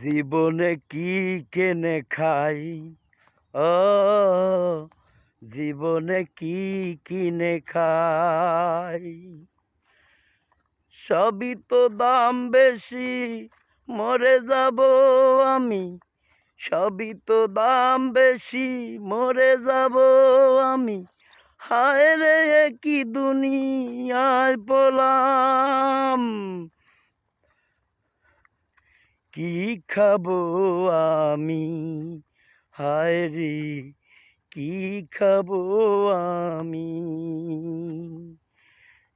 জীবনে কি কেনে খাই? ও, জীবনে কি কিনে খাই? সবই তো দাম বেশি, মরে যাব আমি। সবই তো দাম বেশি, মরে যাব আমি। হায় রে কি দুনিয়ায় পোলাম। কি খাব আমি? হায় রে, কি খাব আমি?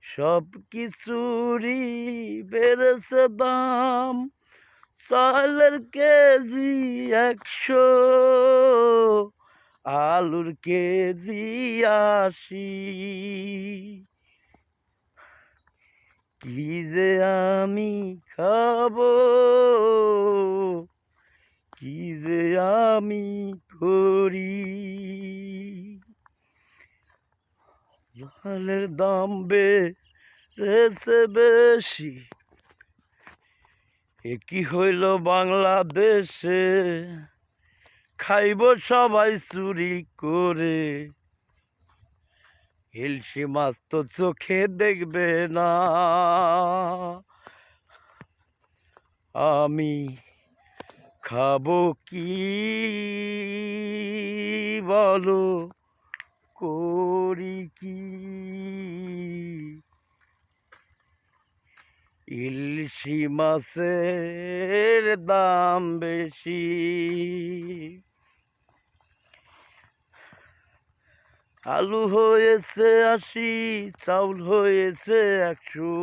সব কিছুরই বেড়েছে দাম, চালের কেজি একশো, আলুর কেজি আশি। কি যে আমি খাব কি যে আমি করি। চালের দাম বেড়েছে বেশি। এ কি হইল বাংলাদেশে? খাইব সবাই চুরি করে। হিলসি মাছ তো চোখে দেখবে না। আমি খাব কি বলো? করি কি? ইলশি মাছের দাম বেশি। আলু হয়েছে আশি, চাউল হয়েছে একশো।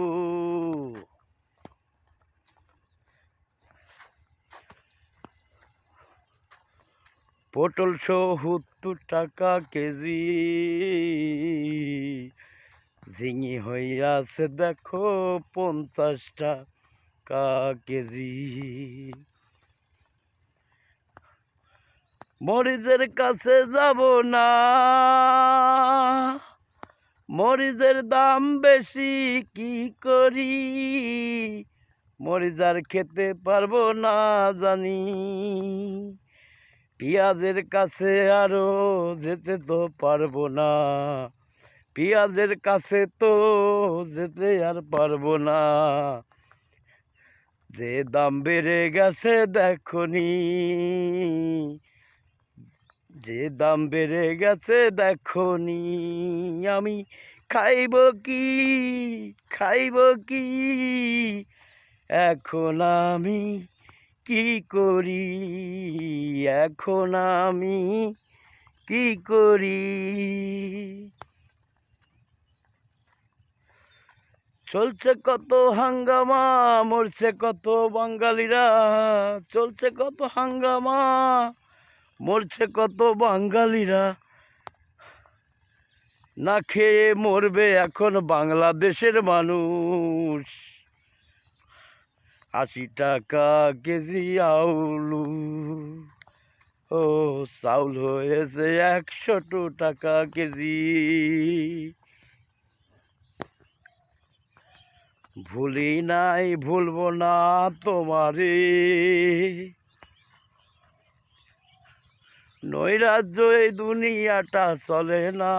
পটল সত্তর টাকা কেজি। ঝিঙি হইয়াছে দেখো পঞ্চাশ টাকা কেজি। মরিচের কাছে যাব না। মরিচের দাম বেশি কি করি? মরিচ আর খেতে পারব না জানি। পেঁয়াজের কাছে আরও যেতে তো পারব না। পেঁয়াজের কাছে তো যেতে আর পারব না। যে দাম বেড়ে গেছে দেখনি। যে দাম বেড়ে গেছে দেখনি। আমি খাইব কি? খাইব কি? এখন আমি কি করি এখন আমি? কি করি? চলছে কত হাঙ্গামা, মরছে কত বাঙালিরা। চলছে কত হাঙ্গামা, মরছে কত বাঙালিরা। না খেয়ে মরবে এখন বাংলাদেশের মানুষ। আশি টাকা কেজি আউলু। ও, চাউল হয়েছে একশো টাকা কেজি। ভুলি নাই, ভুলবো না তোমারে। নৈরাজ্য এই দুনিয়াটা চলে না।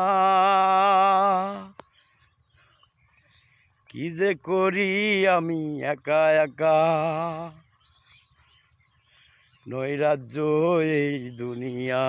কি যে করি আমি একা একা? নৈরাজ্য এই দুনিয়া।